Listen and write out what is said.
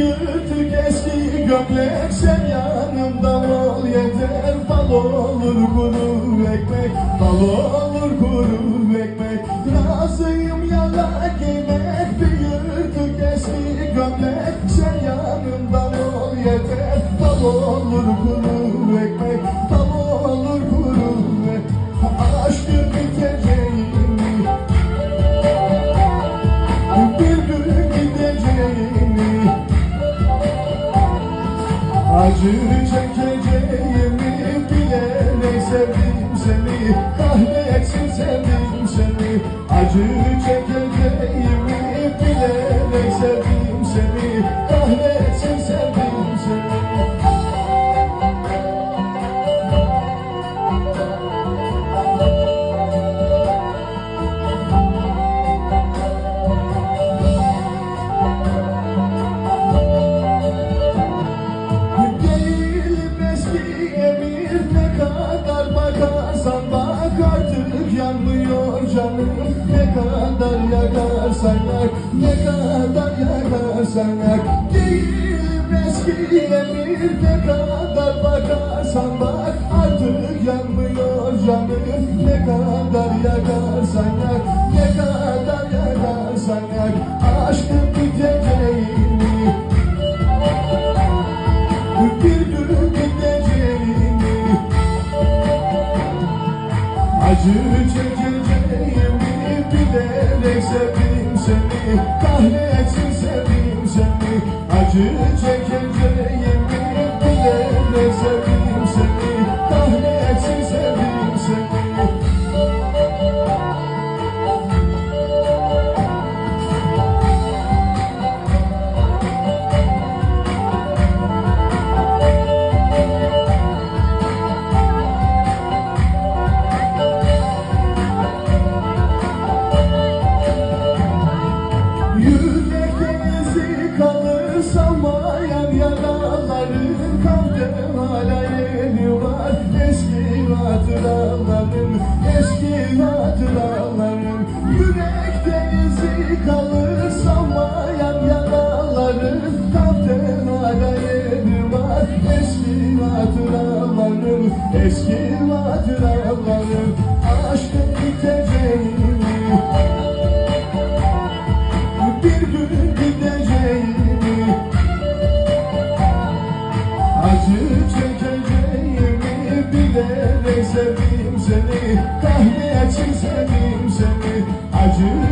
yırtık eski gömlek Sen yanımda ol yeter Bal olur kuru ekmek. Bal olur kuru ekmek. Razıyım yala giymek yırtık eski gömlek Sen yanımda ol yeter Bal olur kuru Acı çekeceğimi bilerek sevdim seni. Kahretsin sevdim seni. Acı çekeceğimi bilerek sevdim seni. Kahretsin artık yanmıyor canım Ne kadar yakarsan yak, ne kadar yakarsan yak Gelip eski emir ne kadar bakarsan bak. Artık yanmıyor canım Ne kadar yakarsan yak, ne kadar yakarsan yak Acı çekeceğimi bilerek sevdim seni Kahretsin sevdim seni. Acı çekeceğimi sanmayan yaraların Kaldı hala var. Eski hatıraların Eski hatıraların Yürekte izi kalır sanmayan yaraların Kaldı hala var. Eski hatıraların Eski hatıraların I do.